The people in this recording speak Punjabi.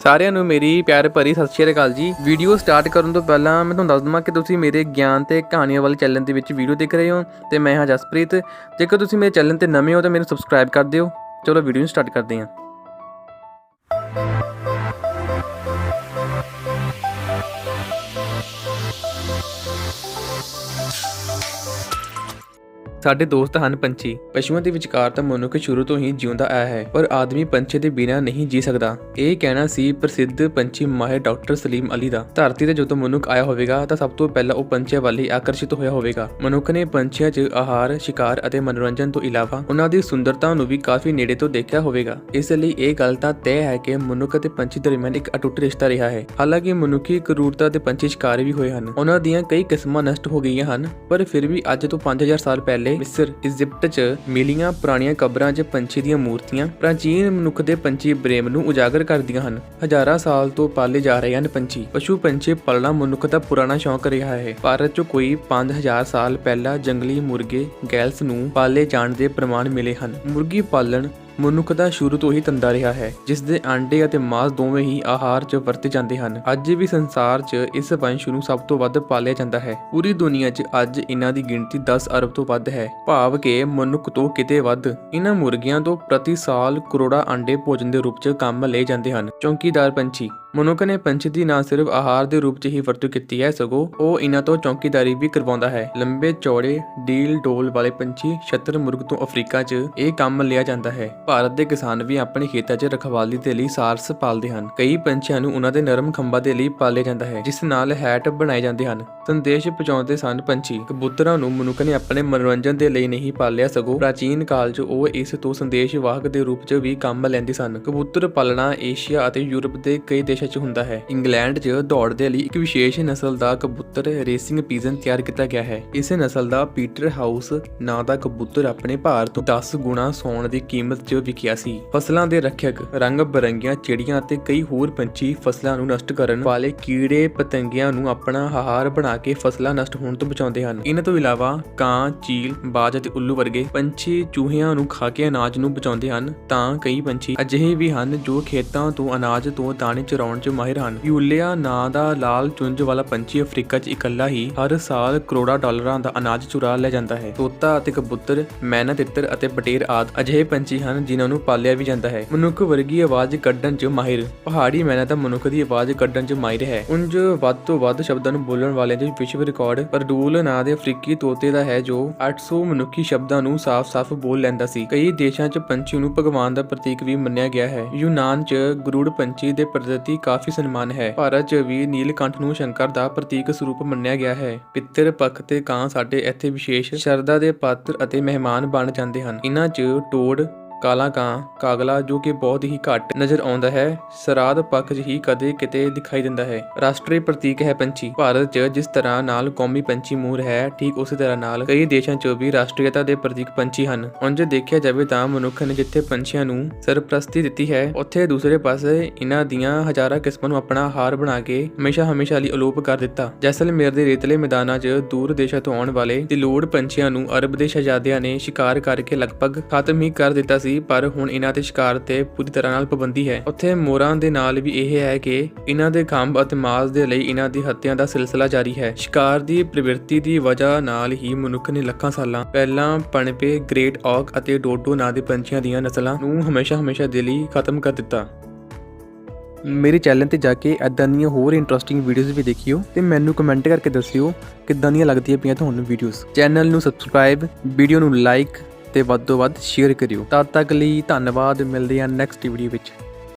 ਸਾਰਿਆਂ ਨੂੰ ਮੇਰੀ ਪਿਆਰ ਭਰੀ ਸਤਿ ਸ਼੍ਰੀ ਅਕਾਲ ਜੀ। ਵੀਡੀਓ ਸਟਾਰਟ ਕਰਨ ਤੋਂ ਪਹਿਲਾਂ ਮੈਂ ਤੁਹਾਨੂੰ ਦੱਸ ਦਵਾਂ ਕਿ ਤੁਸੀਂ ਮੇਰੇ ਗਿਆਨ ਤੇ ਕਹਾਣੀਆਂ ਵਾਲੇ ਚੈਨਲ ਦੇ ਵਿੱਚ ਵੀਡੀਓ ਦੇਖ ਰਹੇ ਹੋ ਤੇ ਮੈਂ ਹਾਂ ਜਸਪ੍ਰੀਤ। ਜੇਕਰ ਤੁਸੀਂ ਮੇਰੇ ਚੈਨਲ ਤੇ ਨਵੇਂ ਹੋ ਤਾਂ ਮੈਨੂੰ ਸਬਸਕ੍ਰਾਈਬ ਕਰ ਦਿਓ। ਚਲੋ ਵੀਡੀਓ ਨੂੰ ਸਟਾਰਟ ਕਰਦੇ ਹਾਂ। ਸਾਡੇ ਦੋਸਤ ਹਨ ਪੰਛੀ। ਪਸ਼ੂਆਂ ਦੇ ਵਿਚਕਾਰ ਤਾਂ ਮਨੁੱਖ ਸ਼ੁਰੂ ਤੋਂ ਹੀ ਜਿਉਂਦਾ ਆਇਆ ਹੈ, ਪਰ ਆਦਮੀ ਪੰਛੀ ਦੇ ਬਿਨਾਂ ਨਹੀਂ ਜੀ ਸਕਦਾ। ਇਹ ਕਹਿਣਾ ਸੀ ਪ੍ਰਸਿੱਧ ਪੰਛੀ ਮਾਹਿਰ ਡਾਕਟਰ ਸਲੀਮ ਅਲੀ ਦਾ। ਧਰਤੀ ਤੇ ਜਦੋਂ ਮਨੁੱਖ ਆਇਆ ਹੋਵੇਗਾ, ਤਾਂ ਸਭ ਤੋਂ ਪਹਿਲਾਂ ਉਹ ਪੰਛੀਆਂ ਵੱਲ ਹੀ ਆਕਰਸ਼ਿਤ ਹੋਇਆ ਹੋਵੇਗਾ। ਮਨੁੱਖ ਨੇ ਪੰਛੀਆਂ 'ਚ ਆਹਾਰ, ਸ਼ਿਕਾਰ ਅਤੇ ਮਨੋਰੰਜਨ ਤੋਂ ਇਲਾਵਾ ਉਹਨਾਂ ਦੀ ਸੁੰਦਰਤਾ ਨੂੰ ਵੀ ਕਾਫੀ ਨੇੜੇ ਤੋਂ ਦੇਖਿਆ ਹੋਵੇਗਾ। ਇਸ ਲਈ ਇਹ ਗੱਲ ਤਾਂ ਤੈਅ ਹੈ ਕਿ ਮਨੁੱਖ ਅਤੇ ਪੰਛੀ ਦਰਮਿਆਨ ਇੱਕ ਅਟੁੱਟ ਰਿਸ਼ਤਾ ਰਿਹਾ ਹੈ। ਹਾਲਾਂਕਿ ਮਨੁੱਖੀ ਕਰੂਰਤਾ ਦੇ ਪੰਛੀ ਸ਼ਿਕਾਰ ਵੀ ਹੋਏ ਹਨ। ਉਹਨਾਂ ਦੀਆਂ ਕਈ ਕਿਸਮਾਂ ਨਸ਼ਟ ਹੋ ਗਈਆਂ ਹਨ, ਪਰ ਫਿਰ ਵੀ ਅੱਜ ਤੋਂ 5000 ਸਾਲ ਪਹਿਲੇ ਮਿਸਰ, ਇਜਿਪਟ 'ਚ ਮਿਲੀਆਂ ਪੁਰਾਣੀਆਂ ਕਬਰਾਂ 'ਚ ਪੰਛੀ ਦੀਆਂ ਮੂਰਤੀਆਂ ਪ੍ਰਾਚੀਨ ਮਨੁੱਖ ਦੇ ਪੰਛੀ ਪ੍ਰੇਮ ਨੂੰ ਉਜਾਗਰ ਕਰਦੀਆਂ ਹਨ। ਹਜ਼ਾਰਾਂ ਸਾਲ ਤੋਂ ਪਾਲੇ ਜਾ ਰਹੇ ਹਨ ਪੰਛੀ। ਪਸ਼ੂ ਪੰਛੀ ਪਾਲਣਾ ਮਨੁੱਖ ਦਾ ਪੁਰਾਣਾ ਸ਼ੌਂਕ ਰਿਹਾ ਹੈ। ਭਾਰਤ 'ਚ ਕੋਈ 5000 ਸਾਲ ਪਹਿਲਾਂ ਜੰਗਲੀ ਮੁਰਗੇ, ਗੈਲਸ ਨੂੰ ਪਾਲੇ ਜਾਣ ਦੇ ਪ੍ਰਮਾਣ ਮਿਲੇ ਹਨ। ਮੁਰਗੀ ਪਾਲਣ ਮਨੁੱਖ ਦਾ ਸ਼ੁਰੂ ਤੋਂ ਹੀ ਧੰਦਾ ਰਿਹਾ ਹੈ, ਜਿਸ ਦੇ ਆਂਡੇ ਅਤੇ ਮਾਸ ਦੋਵੇਂ ਹੀ ਆਹਾਰ 'ਚ ਵਰਤੇ ਜਾਂਦੇ ਹਨ। ਅੱਜ ਵੀ ਸੰਸਾਰ 'ਚ ਇਸ ਵੰਸ਼ ਨੂੰ ਸਭ ਤੋਂ ਵੱਧ ਪਾਲਿਆ ਜਾਂਦਾ ਹੈ। ਪੂਰੀ ਦੁਨੀਆ 'ਚ ਅੱਜ ਇਹਨਾਂ ਦੀ ਗਿਣਤੀ 10 ਅਰਬ ਤੋਂ ਵੱਧ ਹੈ। ਭਾਵ ਕਿ ਮਨੁੱਖ ਤੋਂ ਕਿਤੇ ਵੱਧ ਇਹਨਾਂ ਮੁਰਗੀਆਂ ਤੋਂ ਪ੍ਰਤੀ ਸਾਲ ਕਰੋੜਾਂ ਆਂਡੇ ਭੋਜਨ ਦੇ ਰੂਪ 'ਚ ਕੰਮ ਲਏ ਜਾਂਦੇ ਹਨ। ਚੌਂਕੀਦਾਰ ਪੰਛੀ ਮਨੁੱਖ ਨੇ ਪੰਛੀ ਦੀ ਨਾ ਸਿਰਫ ਆਹਾਰ ਦੇ ਰੂਪ 'ਚ ਹੀ ਵਰਤੋਂ ਕੀਤੀ ਹੈ, ਸਗੋਂ ਉਹ ਇਹਨਾਂ ਤੋਂ ਚੌਕੀਦਾਰੀ ਵੀ ਕਰਵਾਉਂਦਾ ਹੈ। ਲੰਬੇ ਚੌੜੇ, ਡੀਲ ਡੋਲ ਵਾਲੇ ਪੰਛੀ ਛਤਰ ਮੁਰਗ ਤੋਂ ਅਫਰੀਕਾ 'ਚ ਇਹ ਕੰਮ ਲਿਆ ਜਾਂਦਾ ਹੈ। ਭਾਰਤ ਦੇ ਕਿਸਾਨ ਵੀ ਆਪਣੇ ਖੇਤਾਂ 'ਚ ਰਖਵਾਲੀ ਦੇ ਲਈ ਸਾਰਸ ਪਾਲਦੇ ਹਨ। ਕਈ ਪੰਛੀਆਂ ਨੂੰ ਉਹਨਾਂ ਦੇ ਨਰਮ ਖੰਭਾਂ ਦੇ ਲਈ ਪਾਲਿਆ ਜਾਂਦਾ ਹੈ, ਜਿਸ ਨਾਲ ਹੈਟ ਬਣਾਏ ਜਾਂਦੇ ਹਨ। ਸੰਦੇਸ਼ ਪਹੁੰਚਾਉਂਦੇ ਸਨ ਪੰਛੀ, ਕਬੂਤਰਾਂ ਨੂੰ ਮਨੁੱਖ ਨੇ ਆਪਣੇ ਮਨੋਰੰਜਨ ਦੇ ਲਈ ਨਹੀਂ ਪਾਲਿਆ, ਸਗੋਂ ਪ੍ਰਾਚੀਨ ਕਾਲ 'ਚ ਉਹ ਇਸ ਤੋਂ ਸੰਦੇਸ਼ ਵਾਹਕ ਦੇ ਰੂਪ 'ਚ ਵੀ ਕੰਮ ਲੈਂਦੇ ਸਨ। ਕਬੂਤਰ ਪਾਲਣਾ ਏਸ਼ੀਆ ਅਤੇ ਯੂਰਪ ਦੇ ਕਈ ਦੇਸ਼ 'ਚ ਹੁੰਦਾ ਹੈ। ਇੰਗਲੈਂਡ 'ਚ ਦੌੜ ਦੇ ਲਈ ਇੱਕ ਵਿਸ਼ੇਸ਼ ਨਸਲ ਦਾ ਕਬੂਤਰ ਰੇਸਿੰਗ ਪੀਜਨ ਤਿਆਰ ਕੀਤਾ ਗਿਆ ਹੈ। ਇਸ ਨਸਲ ਦਾ ਪੀਟਰ ਹਾਊਸ ਨਾਂ ਦਾ ਕਬੂਤਰ ਆਪਣੇ ਭਾਰ ਤੋਂ 10 ਗੁਣਾ ਸੌਣ ਦੀ ਕੀਮਤ 'ਚ ਵਿਕਿਆ ਸੀ। ਫਸਲਾਂ ਦੇ ਰੱਖਿਅਕ ਰੰਗ ਬਰੰਗੀਆਂ ਚਿੜੀਆਂ ਅਤੇ ਕਈ ਹੋਰ ਪੰਛੀ ਫਸਲਾਂ ਨੂੰ ਨਸ਼ਟ ਕਰਨ ਵਾਲੇ ਕੀੜੇ ਪਤੰਗਿਆਂ ਨੂੰ ਆਪਣਾ ਆਹਾਰ ਬਣਾ ਕੇ ਫਸਲਾਂ ਨਸ਼ਟ ਹੋਣ ਤੋਂ ਬਚਾਉਂਦੇ ਹਨ। ਇਹਨਾਂ ਤੋਂ ਇਲਾਵਾ ਕਾਂ, ਚੀਲ, ਬਾਜ ਅਤੇ ਉੱਲੂ ਵਰਗੇ ਪੰਛੀ ਚੂਹਿਆਂ ਨੂੰ ਖਾ ਕੇ ਅਨਾਜ ਨੂੰ ਬਚਾਉਂਦੇ ਹਨ। ਤਾਂ ਕਈ ਪੰਛੀ ਅਜਿਹੇ ਵੀ ਹਨ ਜੋ ਖੇਤਾਂ ਤੋਂ ਅਨਾਜ ਤੋਂ ਦਾਣੇ ਚੁਰਾਉਣ 'ਚ ਮਾਹਿਰ ਹਨ। ਯੂਲੀਆ ਨਾਂ ਦਾ ਲਾਲ ਚੁੰਝ ਵਾਲਾ ਪੰਛੀ ਅਫਰੀਕਾ 'ਚ ਇਕੱਲਾ ਹੀ ਹਰ ਸਾਲ ਕਰੋੜਾਂ ਡਾਲਰਾਂ ਦਾ ਅਨਾਜ ਚੁਰਾ ਲੈ ਜਾਂਦਾ ਹੈ। ਤੋਤਾ ਅਤੇ ਕਬੂਤਰ, ਮੈਨਾ ਤਿੱਤਰ ਅਤੇ ਬਟੇਰ ਆਦਿ ਅਜਿਹੇ ਪੰਛੀ ਹਨ ਜਿਨ੍ਹਾਂ ਨੂੰ ਪਾਲਿਆ ਵੀ ਜਾਂਦਾ ਹੈ। ਮਨੁੱਖ ਵਰਗੀ ਆਵਾਜ਼ ਕੱਢਣ 'ਚ ਮਾਹਿਰ। ਪਹਾੜੀ ਮੈਨਾ ਤਾਂ ਮਨੁੱਖ ਦੀ ਆਵਾਜ਼ ਕੱਢਣ 'ਚ ਮਾਹਿਰ ਹੈ। ਉਂਝ ਵੱਧ ਤੋਂ ਵੱਧ ਸ਼ਬਦਾਂ ਨੂੰ ਬੋਲਣ ਵਾਲਿਆਂ ਦੇ ਵਿਸ਼ਵ ਰਿਕਾਰਡ ਪਰਡੂਲ ਨਾਂ ਦੇ ਅਫਰੀਕੀ ਤੋਤੇ ਦਾ ਹੈ ਜੋ 800 ਮਨੁੱਖੀ ਸ਼ਬਦਾਂ ਨੂੰ ਸਾਫ਼-ਸਾਫ਼ ਬੋਲ ਲੈਂਦਾ ਸੀ। ਕਈ ਦੇਸ਼ਾਂ 'ਚ ਪੰਛੀ ਨੂੰ ਭਗਵਾਨ ਦਾ ਪ੍ਰਤੀਕ ਵੀ ਮੰਨਿਆ ਗਿਆ ਹੈ। ਯੂਨਾਨ 'ਚ ਗਰੂੜ ਪੰਛੀ ਦੇ ਪ੍ਰਤੀ ਕਾਫੀ ਸਨਮਾਨ ਹੈ। ਭਾਰਤ 'ਚ ਵੀ ਨੀਲਕੰਠ ਨੂੰ ਸ਼ੰਕਰ ਦਾ ਪ੍ਰਤੀਕ ਸਰੂਪ ਮੰਨਿਆ ਗਿਆ ਹੈ। ਪਿੱਤਰ ਪੱਖ ਤੇ ਕਾਂ ਸਾਡੇ ਇੱਥੇ ਵਿਸ਼ੇਸ਼ ਸ਼ਰਧਾ ਦੇ ਪਾਤਰ ਅਤੇ ਮਹਿਮਾਨ ਬਣ ਜਾਂਦੇ ਹਨ। ਇਹਨਾਂ 'ਚ ਟੋੜ ਕਾਲਾ ਕਾਂ ਕਾਗਲਾ ਜੋ ਕਿ ਬਹੁਤ ਹੀ ਘੱਟ ਨਜ਼ਰ ਆਉਂਦਾ ਹੈ, ਸਰਾਧ ਪੱਖ ਹੀ ਕਦੇ ਕਿਤੇ ਦਿਖਾਈ ਦਿੰਦਾ ਹੈ। ਰਾਸ਼ਟਰੀ ਪ੍ਰਤੀਕ ਹੈ ਪੰਛੀ। ਭਾਰਤ 'ਚ ਜਿਸ ਤਰ੍ਹਾਂ ਨਾਲ ਕੌਮੀ ਪੰਛੀ ਮੂਰ ਹੈ, ਠੀਕ ਉਸੇ ਤਰ੍ਹਾਂ ਨਾਲ ਕਈ ਦੇਸ਼ਾਂ 'ਚ ਵੀ ਰਾਸ਼ਟਰੀਅਤਾ ਦੇ ਪ੍ਰਤੀਕ ਪੰਛੀ ਹਨ। ਉਂਝ ਦੇਖਿਆ ਜਾਵੇ ਤਾਂ ਮਨੁੱਖ ਨੇ ਜਿੱਥੇ ਪੰਛੀਆਂ ਨੂੰ ਸਰਪ੍ਰਸਤੀ ਦਿੱਤੀ ਹੈ, ਉੱਥੇ ਦੂਸਰੇ ਪਾਸੇ ਇਹਨਾਂ ਦੀਆਂ ਹਜ਼ਾਰਾਂ ਕਿਸਮਾਂ ਨੂੰ ਆਪਣਾ ਹਾਰ ਬਣਾ ਕੇ ਹਮੇਸ਼ਾ ਹਮੇਸ਼ਾ ਲਈ ਅਲੋਪ ਕਰ ਦਿੱਤਾ। ਜੈਸਲਮੇਰ ਦੇ ਰੇਤਲੇ ਮੈਦਾਨਾਂ 'ਚ ਦੂਰ ਦੇਸ਼ਾਂ ਤੋਂ ਆਉਣ ਵਾਲੇ ਤਿਲੋੜ ਪੰਛੀਆਂ ਨੂੰ ਅਰਬ ਦੇ ਸ਼ਹਿਜ਼ਾਦਿਆਂ ਨੇ ਸ਼ਿਕਾਰ ਕਰਕੇ ਲਗਭਗ ਖਤਮ ਹੀ ਕਰ ਦਿੱਤਾ ਸੀ। ਪਰ ਹੁਣ ਇਹਨਾਂ ਦੇ ਸ਼ਿਕਾਰ ਤੇ ਪੂਰੀ ਤਰ੍ਹਾਂ ਨਾਲ ਪਾਬੰਦੀ ਹੈ। ਉੱਥੇ ਮੋਰਾਂ ਦੇ ਨਾਲ ਵੀ ਇਹ ਹੈ ਕਿ ਇਹਨਾਂ ਦੇ ਖੰਭ ਅਤੇ ਮਾਸ ਦੇ ਲਈ ਇਹਨਾਂ ਦੀ ਹੱਤਿਆਂ ਦਾ ਸਿਲਸਿਲਾ ਜਾਰੀ ਹੈ। ਸ਼ਿਕਾਰ ਦੀ ਪ੍ਰਵਿਰਤੀ ਦੀ ਵਜ੍ਹਾ ਨਾਲ ਹੀ ਮਨੁੱਖ ਨੇ ਲੱਖਾਂ ਸਾਲਾਂ ਪਹਿਲਾਂ ਪਣਪੇ, ਗ੍ਰੇਟ ਔਕ ਅਤੇ ਡੋਡੋ ਨਾਂ ਦੇ ਪੰਛੀਆਂ ਦੀਆਂ ਨਸਲਾਂ ਨੂੰ ਹਮੇਸ਼ਾ ਹਮੇਸ਼ਾ ਦੇ ਲਈ ਖਤਮ ਕਰ ਦਿੱਤਾ। ਮੇਰੇ ਚੈਨਲ ਤੇ ਜਾ ਕੇ ਐਦਾਂ ਦੀਆਂ ਹੋਰ ਇੰਟਰਸਟਿੰਗ ਵੀਡੀਓਜ਼ ਵੀ ਦੇਖਿਓ ਤੇ ਮੈਨੂੰ ਕਮੈਂਟ ਕਰਕੇ ਦੱਸਿਓ ਕਿੱਦਾਂ ਦੀਆਂ ਲੱਗਦੀਆਂ ਪਈਆਂ ਤੁਹਾਨੂੰ ਵੀਡੀਓਜ਼ ਚੈਨਲ ਨੂੰ ਸਬਸਕ੍ਰਾਈਬ ਵੀਡੀਓ ਨੂੰ ਲਾਈਕ ਤੇ ਵੱਧ ਤੋਂ ਵੱਧ ਸ਼ੇਅਰ ਕਰਿਓ। ਤਦ ਤੱਕ ਲਈ ਧੰਨਵਾਦ, ਮਿਲਦੇ ਹਾਂ ਨੈਕਸਟ ਵੀਡੀਓ ਵਿੱਚ।